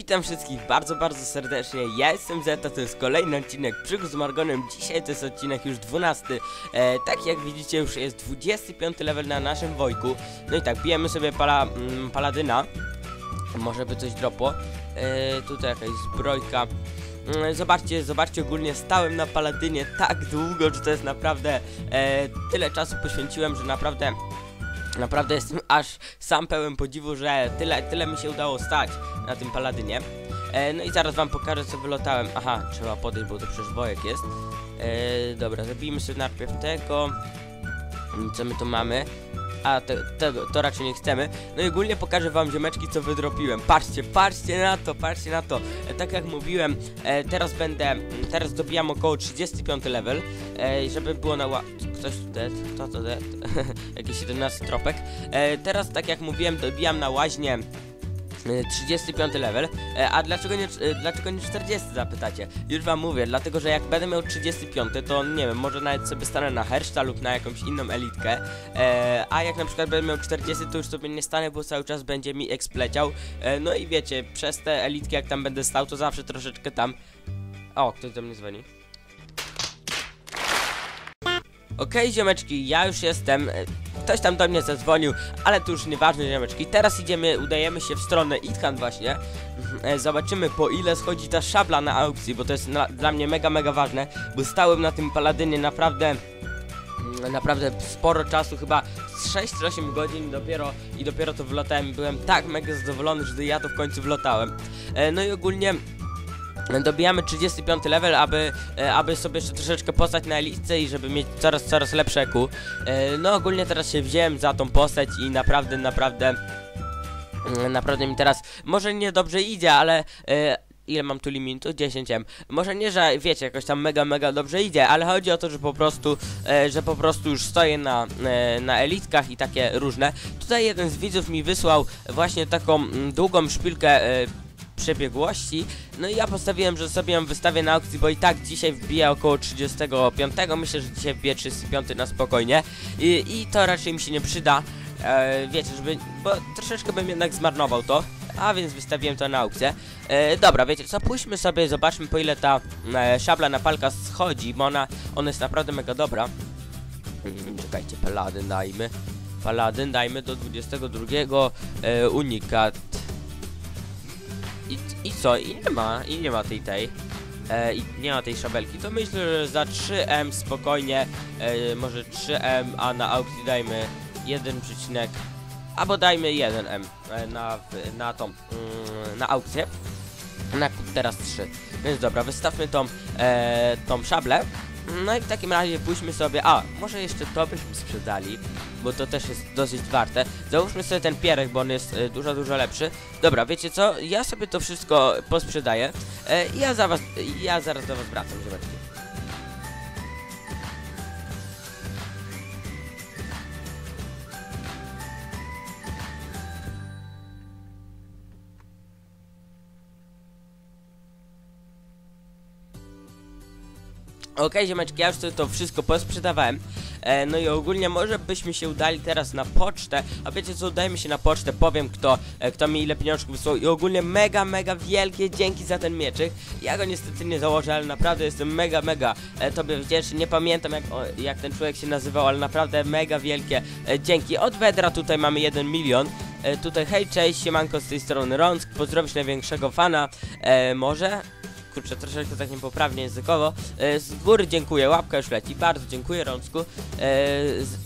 Witam wszystkich bardzo, bardzo serdecznie. Ja jestem Zeta, to jest kolejny odcinek Przygód z Margonem. Dzisiaj to jest odcinek już 12. E, tak jak widzicie, już jest 25 level na naszym wojku. No i tak, bijemy sobie pala, mm, paladyna. Może by coś dropło. E, tutaj jakaś zbrojka. Mm, Zobaczcie, zobaczcie, ogólnie stałem na paladynie tak długo, że to jest naprawdę e, tyle czasu poświęciłem, że naprawdę Naprawdę jestem aż sam pełen podziwu, że tyle, tyle mi się udało stać na tym paladynie. E, no i zaraz wam pokażę co wylotałem. Aha, trzeba podejść, bo to przecież wojek jest. E, dobra, zabijmy sobie najpierw tego. Co my tu mamy? A, to raczej nie chcemy. No i ogólnie pokażę wam ziomeczki, co wydropiłem. Patrzcie, patrzcie na to, patrzcie na to. E, tak jak mówiłem, e, teraz będę, mm, teraz dobijam około 35 level, e, żeby było na ła... Ktoś tu dead? Kto to dead? Jakiś 11 tropek. E, teraz, tak jak mówiłem, dobijam na łaźnie 35 level, e, a dlaczego nie, e, dlaczego nie 40 zapytacie? Już wam mówię, dlatego że jak będę miał 35 to nie wiem, może nawet sobie stanę na Herszta lub na jakąś inną elitkę, e, a jak na przykład będę miał 40 to już sobie nie stanę, bo cały czas będzie mi ekspleciał, e, no i wiecie, przez te elitki jak tam będę stał to zawsze troszeczkę tam... O, ktoś do mnie dzwoni. Okej, ziomeczki, ja już jestem. e, Ktoś tam do mnie zadzwonił, ale to już nieważne, ziomeczki. Teraz idziemy, udajemy się w stronę Itkan właśnie. E, Zobaczymy po ile schodzi ta szabla na aukcji, bo to jest na, dla mnie mega, mega ważne, bo stałem na tym paladynie naprawdę mm, naprawdę sporo czasu, chyba z 6 czy 8 godzin dopiero i dopiero to wlotałem byłem tak mega zadowolony, że ja to w końcu wlotałem. E, No i ogólnie dobijamy 35 level, aby, e, aby sobie jeszcze troszeczkę postać na elitce i żeby mieć coraz, coraz lepsze EQ. E, No ogólnie teraz się wziąłem za tą postać i naprawdę, naprawdę mm, naprawdę mi teraz może nie dobrze idzie, ale e, ile mam tu limitu? 10M. Może nie, że wiecie, jakoś tam mega, mega dobrze idzie, ale chodzi o to, że po prostu, e, że po prostu już stoję na, e, na elitkach i takie różne. Tutaj jeden z widzów mi wysłał właśnie taką mm, długą szpilkę e, przebiegłości. No i ja postawiłem, że sobie ją wystawię na aukcji, bo i tak dzisiaj wbija około 35. Myślę, że dzisiaj wbije 35 na spokojnie. I, i to raczej mi się nie przyda. E, wiecie, żeby. Bo troszeczkę bym jednak zmarnował to. A więc wystawiłem to na aukcję. E, dobra, wiecie co, pójdźmy sobie, zobaczmy po ile ta e, szabla na palka schodzi, bo ona, ona jest naprawdę mega dobra. Mm, czekajcie, paladyn dajmy. Paladyn dajmy do 22. E, unikat. Co? I nie ma, i nie ma tej tej. E, I nie ma tej szabelki. To myślę, że za 3M spokojnie, e, może 3M, a na aukcji dajmy 1, przecinek, albo dajmy 1M e, na, na tą, mm, na aukcję. Na teraz 3. Więc dobra, wystawmy tą, e, tą szablę. No i w takim razie pójdźmy sobie, a może jeszcze to byśmy sprzedali, bo to też jest dosyć warte. Załóżmy sobie ten pierek, bo on jest e, dużo, dużo lepszy. Dobra, wiecie co, ja sobie to wszystko posprzedaję e, ja za was, ja zaraz do was wracam, ziomeczki. Okej, ziomeczki, ja już to wszystko posprzedawałem. E, no i ogólnie może byśmy się udali teraz na pocztę. A wiecie co, udajmy się na pocztę, powiem kto, e, kto mi ile pieniążków wysłał. I ogólnie mega, mega wielkie dzięki za ten mieczyk. Ja go niestety nie założę, ale naprawdę jestem mega, mega e, tobie wdzięczny. Nie pamiętam jak, o, jak ten człowiek się nazywał, ale naprawdę mega wielkie e, dzięki. Od Wedra tutaj mamy 1 milion. E, tutaj hej, cześć, siemanko z tej strony Rąck. Pozdrowić największego fana. E, może? Kurczę, troszeczkę tak niepoprawnie językowo. E, z góry dziękuję, łapka już leci, bardzo dziękuję Rączku. E, z,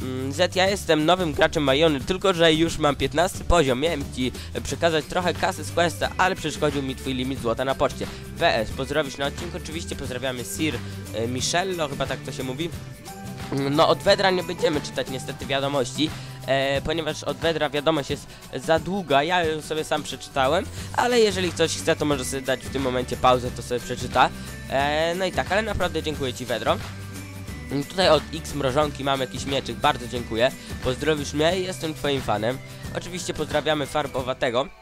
mm, Z, ja jestem nowym graczem Majony, tylko że już mam 15 poziom. Miałem ci przekazać trochę kasy z Questa, ale przeszkodził mi twój limit złota na poczcie. PS, pozdrowisz na odcinku, oczywiście pozdrawiamy Sir e, Michello, chyba tak to się mówi. No, od Wedra nie będziemy czytać niestety wiadomości, e, ponieważ od Wedra wiadomość jest za długa, ja ją sobie sam przeczytałem, ale jeżeli ktoś chce, to może sobie dać w tym momencie pauzę, to sobie przeczyta. E, no i tak, ale naprawdę dziękuję Ci Wedro. Tutaj od X Mrożonki mam jakiś mieczyk, bardzo dziękuję. Pozdrowisz mnie, jestem Twoim fanem. Oczywiście pozdrawiamy Farbowatego.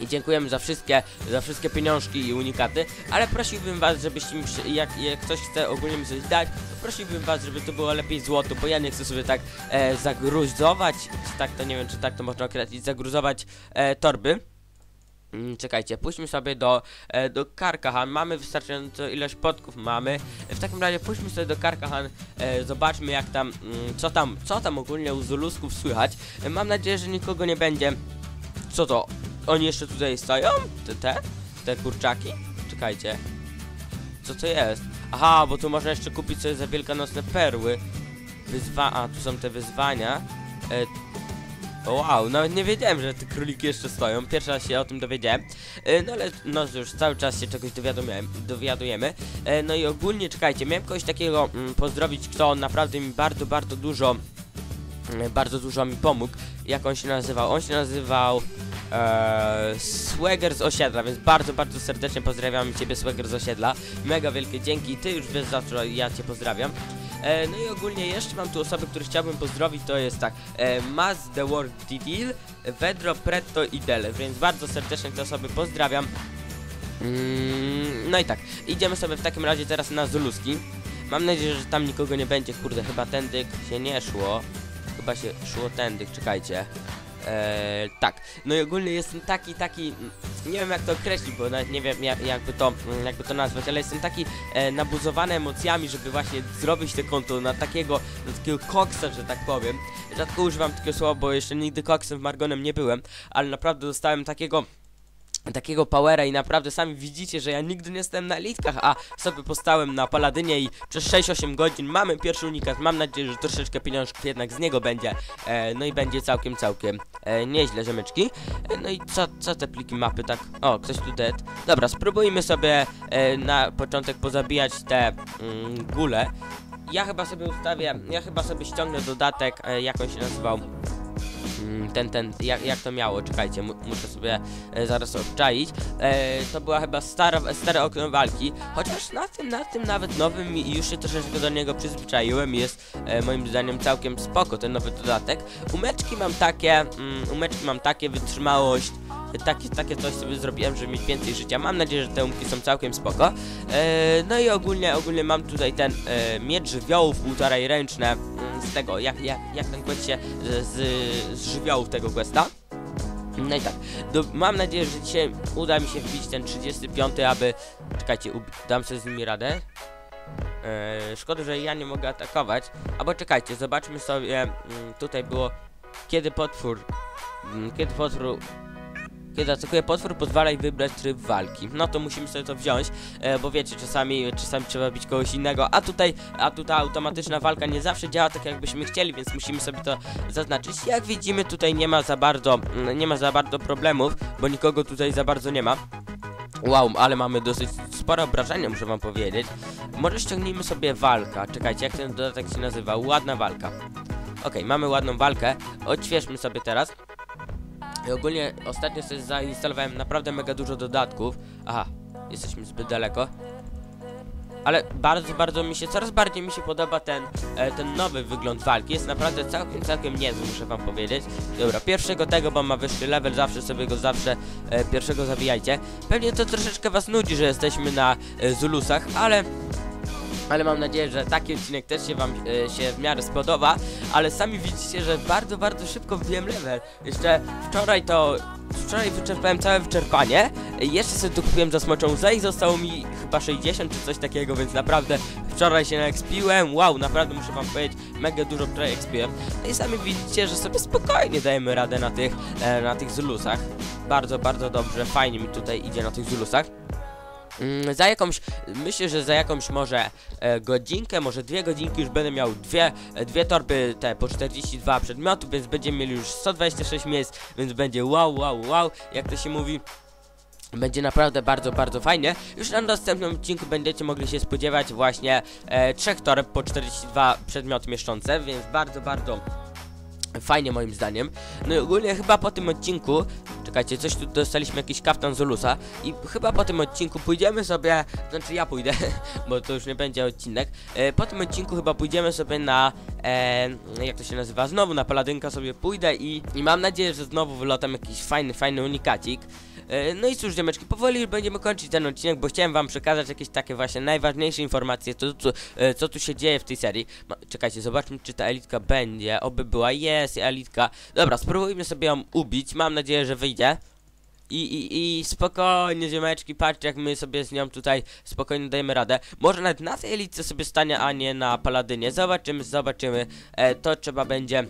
I dziękujemy za wszystkie, za wszystkie pieniążki i unikaty, ale prosiłbym was, żebyście mi, jak, jak ktoś chce ogólnie mi coś dać, to prosiłbym was, żeby to było lepiej złoto, bo ja nie chcę sobie tak e, zagruzować, czy tak to nie wiem, czy tak to można określić, zagruzować e, torby. Mm, Czekajcie, pójdźmy sobie do, e, do Karkahan. Mamy wystarczająco ilość podków, mamy. W takim razie pójdźmy sobie do Karkahan, e, zobaczmy jak tam, mm, co tam, co tam ogólnie u Zulusków słychać. E, mam nadzieję, że nikogo nie będzie. Co to? Oni jeszcze tutaj stoją? Te, te? Te kurczaki? Czekajcie. Co to jest? Aha, bo tu można jeszcze kupić sobie za wielkanocne perły. Wyzwa... A, tu są te wyzwania. E, Wow, nawet nie wiedziałem, że te króliki jeszcze stoją. Pierwszy raz się o tym dowiedziałem. E, no ale no już cały czas się czegoś dowiadujemy. E, no i ogólnie czekajcie, miałem kogoś takiego mm, pozdrowić, kto naprawdę mi bardzo, bardzo dużo mm, bardzo dużo mi pomógł. Jak on się nazywał? On się nazywał e, Swagger z osiedla, więc bardzo, bardzo serdecznie pozdrawiam Ciebie Swagger z osiedla. Mega wielkie dzięki, Ty już wiesz za co ja Cię pozdrawiam. E, no i ogólnie jeszcze mam tu osoby, które chciałbym pozdrowić, to jest tak e, Maz The World Deal, Vedro, Pretto i Dele, więc bardzo serdecznie te osoby pozdrawiam. Mm, no i tak, idziemy sobie w takim razie teraz na Zuluski. Mam nadzieję, że tam nikogo nie będzie, kurde, chyba tędy się nie szło. Chyba się szło tędy, czekajcie. Eee, tak, no i ogólnie jestem taki, taki, nie wiem jak to określić, bo nawet nie wiem jak, jakby, to, jakby to nazwać, ale jestem taki e, nabuzowany emocjami, żeby właśnie zrobić te konto na takiego, na takiego koksa, że tak powiem. Rzadko używam takiego słowa, bo jeszcze nigdy koksem Margonem nie byłem, ale naprawdę dostałem takiego takiego powera i naprawdę sami widzicie, że ja nigdy nie jestem na elitkach, a sobie postałem na Paladynie i przez 6-8 godzin mamy pierwszy unikat, mam nadzieję, że troszeczkę pieniążków jednak z niego będzie, e, no i będzie całkiem, całkiem e, nieźle, rzemeczki. E, no i co, co te pliki mapy tak, o, ktoś tu dead. Dobra, spróbujmy sobie e, na początek pozabijać te mm, gule. Ja chyba sobie ustawię, ja chyba sobie ściągnę dodatek, e, jak on się nazywał, ten, ten, jak, jak to miało, czekajcie, mu, muszę sobie e, zaraz odczaić. E, to była chyba stara, stare okno walki, chociaż na tym, na tym nawet nowym już się troszeczkę do niego przyzwyczaiłem jest e, moim zdaniem całkiem spoko ten nowy dodatek. Umeczki mam takie, mm, umeczki mam takie, wytrzymałość, takie, takie coś sobie zrobiłem, żeby mieć więcej życia. Mam nadzieję, że te umki są całkiem spoko. E, no i ogólnie, ogólnie mam tutaj ten e, miecz żywiołów, półtorej ręczne mm, z tego, jak, jak, jak ten quest się z, z, z żywiołów tego questa. No i tak, do, mam nadzieję, że dzisiaj uda mi się wbić ten 35, aby... Czekajcie, dam sobie z nimi radę. E, szkoda, że ja nie mogę atakować. Albo czekajcie, zobaczmy sobie, mm, tutaj było... Kiedy potwór... Mm, kiedy potwór kiedy atakuje potwór, pozwalaj wybrać tryb walki. No to musimy sobie to wziąć, e, bo wiecie, czasami, czasami trzeba bić kogoś innego, a tutaj, a tutaj automatyczna walka nie zawsze działa tak jakbyśmy chcieli, więc musimy sobie to zaznaczyć. Jak widzimy, tutaj nie ma za bardzo, mm, nie ma za bardzo problemów, bo nikogo tutaj za bardzo nie ma. Wow, ale mamy dosyć spore obrażenia, muszę wam powiedzieć. Może ściągnijmy sobie walka. Czekajcie, jak ten dodatek się nazywa? Ładna walka. Okay, mamy ładną walkę. Odświeżmy sobie teraz. I ogólnie ostatnio sobie zainstalowałem naprawdę mega dużo dodatków. Aha, jesteśmy zbyt daleko. Ale bardzo, bardzo mi się, coraz bardziej mi się podoba ten, e, ten nowy wygląd walki. Jest naprawdę całkiem, całkiem niezły, muszę wam powiedzieć. Dobra, pierwszego tego, bo ma wyższy level, zawsze sobie go zawsze e, pierwszego zabijajcie. Pewnie to troszeczkę was nudzi, że jesteśmy na e, Zulusach, ale ale mam nadzieję, że taki odcinek też się wam e, się w miarę spodoba, ale sami widzicie, że bardzo, bardzo szybko wbiłem level. Jeszcze wczoraj to, wczoraj wyczerpałem całe wyczerpanie, jeszcze sobie tu kupiłem za smoczą łzę i zostało mi chyba 60 czy coś takiego, więc naprawdę wczoraj się naekspiłem, wow, naprawdę muszę wam powiedzieć, mega dużo wczoraj ekspiłem. No i sami widzicie, że sobie spokojnie dajemy radę na tych, e, na tych Zulusach. Bardzo, bardzo dobrze, fajnie mi tutaj idzie na tych Zulusach. Mm, za jakąś, myślę, że za jakąś może e, godzinkę, może dwie godzinki już będę miał dwie, e, dwie torby te po 42 przedmiotów, więc będziemy mieli już 126 miejsc, więc będzie wow, wow, wow, jak to się mówi. Będzie naprawdę bardzo, bardzo fajnie. Już na następnym odcinku będziecie mogli się spodziewać właśnie e, trzech toreb po 42 przedmioty mieszczące, więc bardzo, bardzo fajnie moim zdaniem. No i ogólnie chyba po tym odcinku, czekajcie, coś tu dostaliśmy jakiś kaftan Zulusa i chyba po tym odcinku pójdziemy sobie, znaczy ja pójdę, bo to już nie będzie odcinek. E, po tym odcinku chyba pójdziemy sobie na, e, jak to się nazywa, znowu na paladynka sobie pójdę i, i mam nadzieję, że znowu wylotam jakiś fajny, fajny unikacik. E, no i cóż, dziemeczki, powoli będziemy kończyć ten odcinek, bo chciałem wam przekazać jakieś takie właśnie najważniejsze informacje, co, co, e, co tu się dzieje w tej serii. Ma, czekajcie, zobaczmy, czy ta elitka będzie. Oby była, jest elitka. Dobra, spróbujmy sobie ją ubić, mam nadzieję, że wyjdzie. I, i, I spokojnie, ziomeczki, patrzcie jak my sobie z nią tutaj spokojnie dajemy radę. Może nawet na tej elitce sobie stanie, a nie na paladynie. Zobaczymy, zobaczymy. E, to trzeba będzie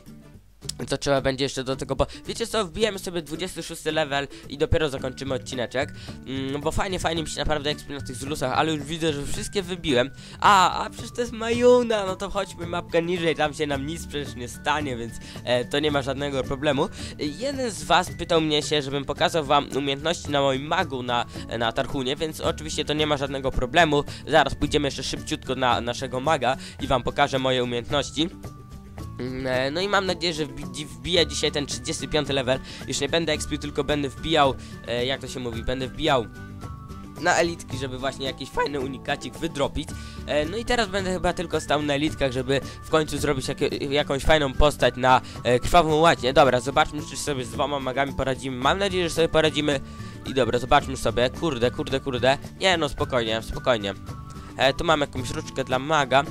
to trzeba będzie jeszcze do tego, bo wiecie co, wbijemy sobie 26 level i dopiero zakończymy odcineczek, mm, bo fajnie, fajnie mi się naprawdę ekspie na tych zlusach, ale już widzę, że wszystkie wybiłem. A, a przecież to jest Majuna, no to chodźmy mapkę niżej, tam się nam nic przecież nie stanie, więc e, to nie ma żadnego problemu. Jeden z was pytał mnie się, żebym pokazał wam umiejętności na moim magu na, na Tarhunie, więc oczywiście to nie ma żadnego problemu. Zaraz pójdziemy jeszcze szybciutko na naszego maga i wam pokażę moje umiejętności. Mm, e, No i mam nadzieję, że wbi wbija dzisiaj ten 35 level. Już nie będę expił, tylko będę wbijał, e, jak to się mówi, będę wbijał na elitki, żeby właśnie jakiś fajny unikacik wydropić. E, no i teraz będę chyba tylko stał na elitkach, żeby w końcu zrobić jakie, jakąś fajną postać na e, krwawą ładnie. Dobra, zobaczmy, czy sobie z dwoma magami poradzimy. Mam nadzieję, że sobie poradzimy. I dobra, zobaczmy sobie. Kurde, kurde, kurde. Nie no, spokojnie, spokojnie. E, tu mam jakąś róczkę dla maga.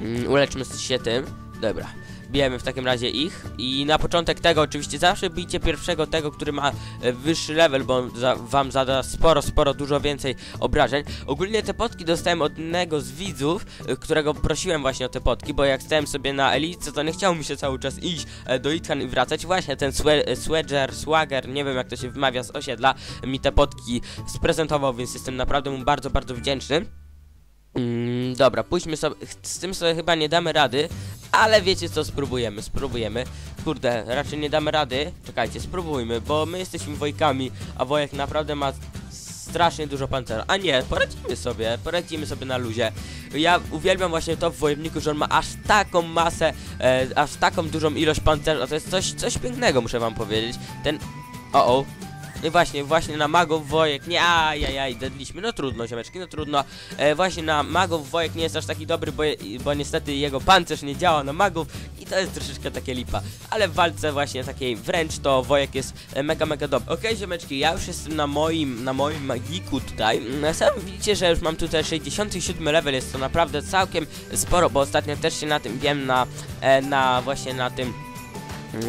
Mm, uleczmy się tym. Dobra. Bijemy w takim razie ich i na początek tego oczywiście zawsze bijcie pierwszego tego, który ma e, wyższy level, bo on za, wam zada sporo, sporo, dużo więcej obrażeń. Ogólnie te potki dostałem od jednego z widzów, e, którego prosiłem właśnie o te potki, bo jak stałem sobie na elitce, to nie chciał mi się cały czas iść e, do Ithan i wracać. Właśnie ten swe, Swedger, Swagger, nie wiem jak to się wymawia z osiedla, mi te potki sprezentował, więc jestem naprawdę mu bardzo, bardzo wdzięczny. Mm, dobra, pójdźmy sobie. Z tym sobie chyba nie damy rady, ale wiecie co, spróbujemy, spróbujemy. Kurde, raczej nie damy rady. Czekajcie, spróbujmy, bo my jesteśmy wojkami, a wojek naprawdę ma strasznie dużo pancera. A nie, poradzimy sobie, poradzimy sobie na luzie. Ja uwielbiam właśnie to w wojowniku, że on ma aż taką masę, e, aż taką dużą ilość pancerza. To jest coś, coś pięknego, muszę wam powiedzieć. Ten... O, o. No i właśnie, właśnie na magów wojek, nie, ajajaj, dedliśmy, no trudno, ziomeczki, no trudno. E, właśnie na magów wojek nie jest aż taki dobry, bo, bo niestety jego pancerz nie działa na magów i to jest troszeczkę takie lipa. Ale w walce właśnie takiej wręcz to wojek jest e, mega, mega dobry. Okej, okay, ziomeczki, ja już jestem na moim, na moim magiku tutaj. Samym widzicie, że już mam tutaj 67 level, jest to naprawdę całkiem sporo, bo ostatnio też się na tym wiem, na, e, na właśnie na tym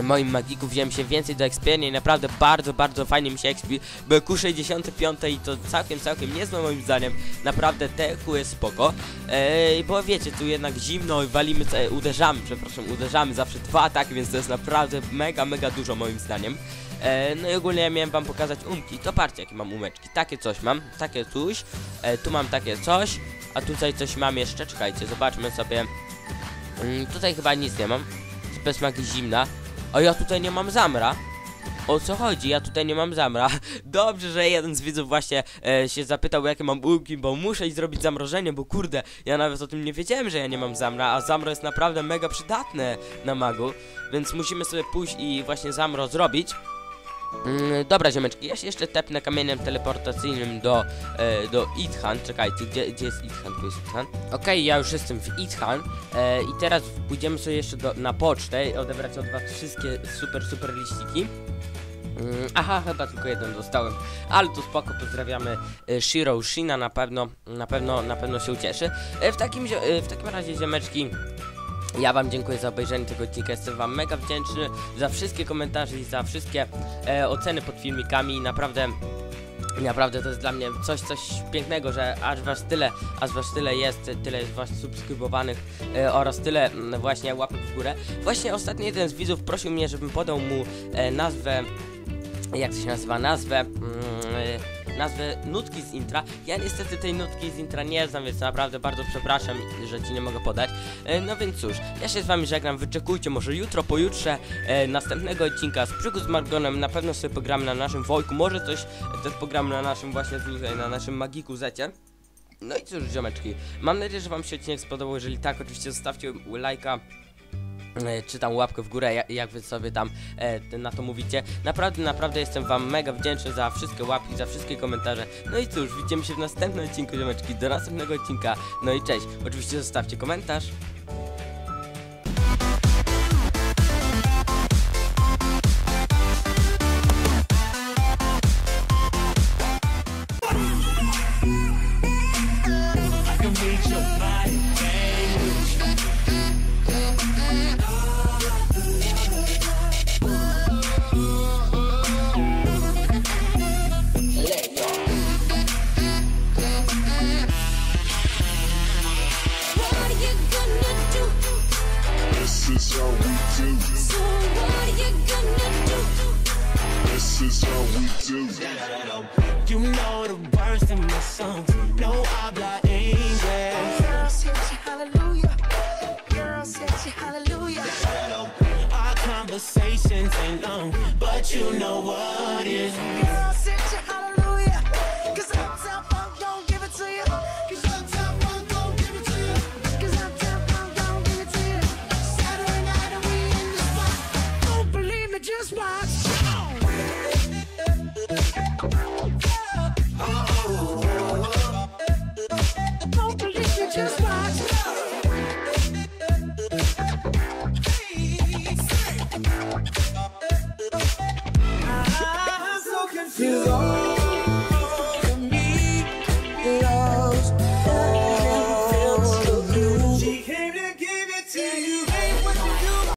moim magiku wziąłem się więcej do expienia i naprawdę bardzo, bardzo fajnie mi się expi. Były Q65 i to całkiem, całkiem niezłe moim zdaniem. Naprawdę te Q jest spoko. Eee, bo wiecie, tu jednak zimno i walimy, e, uderzamy, przepraszam, uderzamy zawsze dwa ataki, więc to jest naprawdę mega, mega dużo moim zdaniem. E, no i ogólnie ja miałem wam pokazać umki. To patrzcie jakie mam umeczki. Takie coś mam, takie coś. E, tu mam takie coś, a tutaj coś mam jeszcze. Czekajcie, zobaczmy sobie. Mm, tutaj chyba nic nie mam. Bez magii zimna. A ja tutaj nie mam zamra. O co chodzi? Ja tutaj nie mam zamra. Dobrze, że jeden z widzów właśnie e, się zapytał, jakie mam bułki, bo muszę iść zrobić zamrożenie, bo kurde, ja nawet o tym nie wiedziałem, że ja nie mam zamra, a zamro jest naprawdę mega przydatne na magu, więc musimy sobie pójść i właśnie zamro zrobić. Mm, dobra ziomeczki, ja się jeszcze tepnę kamieniem teleportacyjnym do, e, do Ithan. Czekajcie, gdzie, gdzie jest Ithan? Tu jest Ithan. Okej, okay, ja już jestem w Ithan e, i teraz pójdziemy sobie jeszcze do, na pocztę i odebrać od was wszystkie super, super liściki. Mm, aha, chyba tylko jeden dostałem, ale to spoko, pozdrawiamy e, Shiro Shina, na pewno, na pewno, na pewno się ucieszy. E, w, takim, e, w takim razie ziomeczki, ja wam dziękuję za obejrzenie tego odcinka, jestem wam mega wdzięczny za wszystkie komentarze i za wszystkie e, oceny pod filmikami, naprawdę Naprawdę to jest dla mnie coś, coś pięknego, że aż was tyle, aż was tyle jest, tyle jest was subskrybowanych e, oraz tyle m, mm, właśnie łapek w górę. Właśnie ostatni jeden z widzów prosił mnie, żebym podał mu e, nazwę, jak to się nazywa, nazwę... Mm, nazwę nutki z intra. Ja niestety tej nutki z intra nie znam, więc naprawdę bardzo przepraszam, że ci nie mogę podać. E, no więc cóż, ja się z wami żegnam, wyczekujcie może jutro, pojutrze e, następnego odcinka z Przygód z Margonem. Na pewno sobie pogramy na naszym Wojku, może coś też pogramy na naszym właśnie na naszym Magiku Zecie. No i cóż, ziomeczki, mam nadzieję, że wam się odcinek spodobał, jeżeli tak, oczywiście zostawcie lajka, czy tam łapkę w górę, jak, wy sobie tam e, na to mówicie. Naprawdę, naprawdę jestem wam mega wdzięczny za wszystkie łapki, za wszystkie komentarze. No i cóż, widzimy się w następnym odcinku, ziomeczki, do następnego odcinka. No i cześć. Oczywiście zostawcie komentarz. Is how we do. So what you gonna do? This is how we do. You know the words in my songs. No habla English. Girl said you hallelujah. Girl said you hallelujah. Our conversations ain't long, but you know what is. Girl